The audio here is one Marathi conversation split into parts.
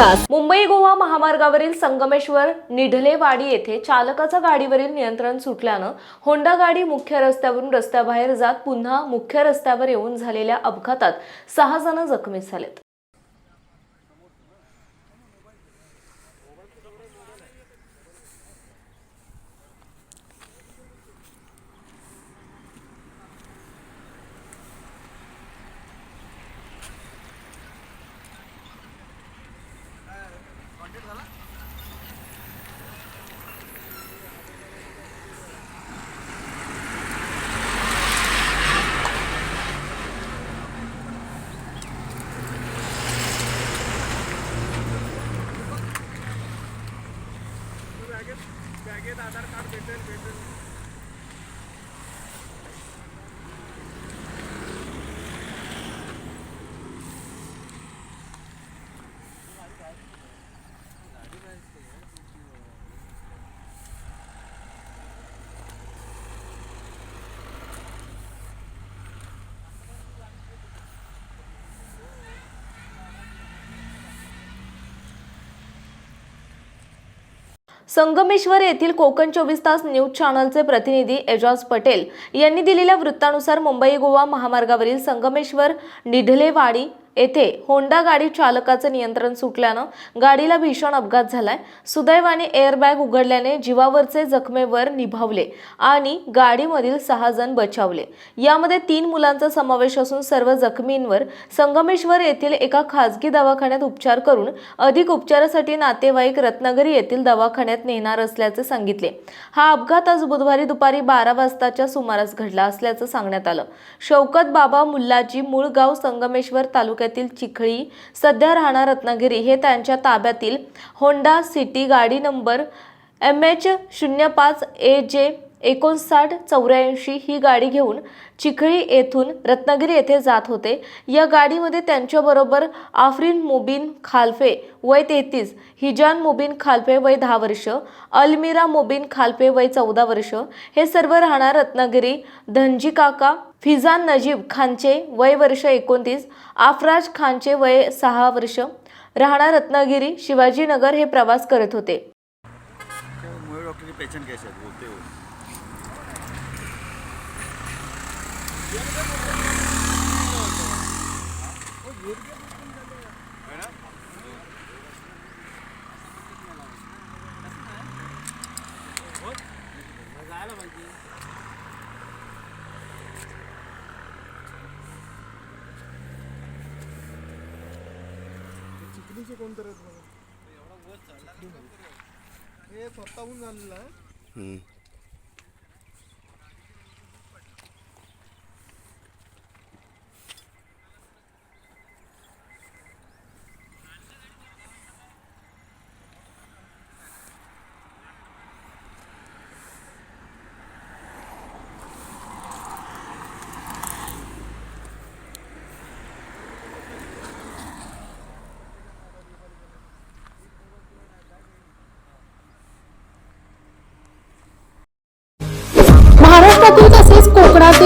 तास मुंबई गोवा महामार्गावरील संगमेश्वर निढलेवाडी येथे चालकाचं गाडीवरील नियंत्रण सुटल्यानं होंडा गाडी मुख्य रस्त्यावरून रस्त्याबाहेर जात पुन्हा मुख्य रस्त्यावर येऊन झालेल्या अपघातात सहा जण जखमी झालेत. बॅगेत आधार कार्ड भेटेल भेटेल संगमेश्वर येथील कोकण चोवीस तास न्यूज चॅनलचे प्रतिनिधी एजाज पटेल यांनी दिलेल्या वृत्तानुसार मुंबई गोवा महामार्गावरील संगमेश्वर निढलेवाडी येथे होंडा गाडी चालकाचं नियंत्रण सुटल्यानं गाडीला भीषण अपघात झालाय. सुदैवाने एअरबॅग उघडल्याने जीवावरचे जखमेवर निभावले आणि गाडीमधील सहा जण बचावले. यामध्ये तीन मुलांचा समावेश असून सर्व जखमींवर संगमेश्वर येथील एका खासगी दवाखान्यात उपचार करून अधिक उपचारासाठी नातेवाईक रत्नागिरी येथील दवाखान्यात नेणार असल्याचे सांगितले. हा अपघात आज बुधवारी दुपारी बारा वाजताच्या सुमारास घडला असल्याचं सांगण्यात आलं. शौकत बाबा मुल्लाजी मूळ गाव संगमेश्वर तालुक्यातील चिखळी सध्या राहणार रत्नागिरी हे त्यांच्या ताब्यातील होंडा सिटी गाडी नंबर एम एच शून्य पाच ए जे एकोणसाठ चौऱ्याऐंशी ही गाडी घेऊन चिखळी येथून रत्नागिरी येथे जात होते. या गाडीमध्ये त्यांच्याबरोबर आफरीन मुबिन खालफे वय तेहतीस हिजान मुबीन खालफे वय दहा वर्ष अलमिरा मुबीन खालफे वय चौदा वर्ष हे सर्व राहणार रत्नागिरी धनजी काका फिजान नजीब खानचे वय वर्ष एकोणतीस आफराज खानचे वय सहा वर्ष राहणार रत्नागिरी शिवाजीनगर हे प्रवास करत होते. क्या मोए डॉक्टर कोणतं बघा हे स्वतःहून झालेला आहे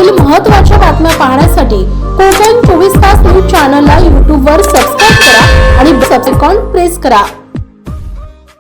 कोकणातील महत्त्वाच्या बातम्या पाहण्यासाठी कोकण चोवीस तास न्यूज चॅनलला यूट्यूबवर सबस्क्राईब करा आणि सबसेकॉन प्रेस करा.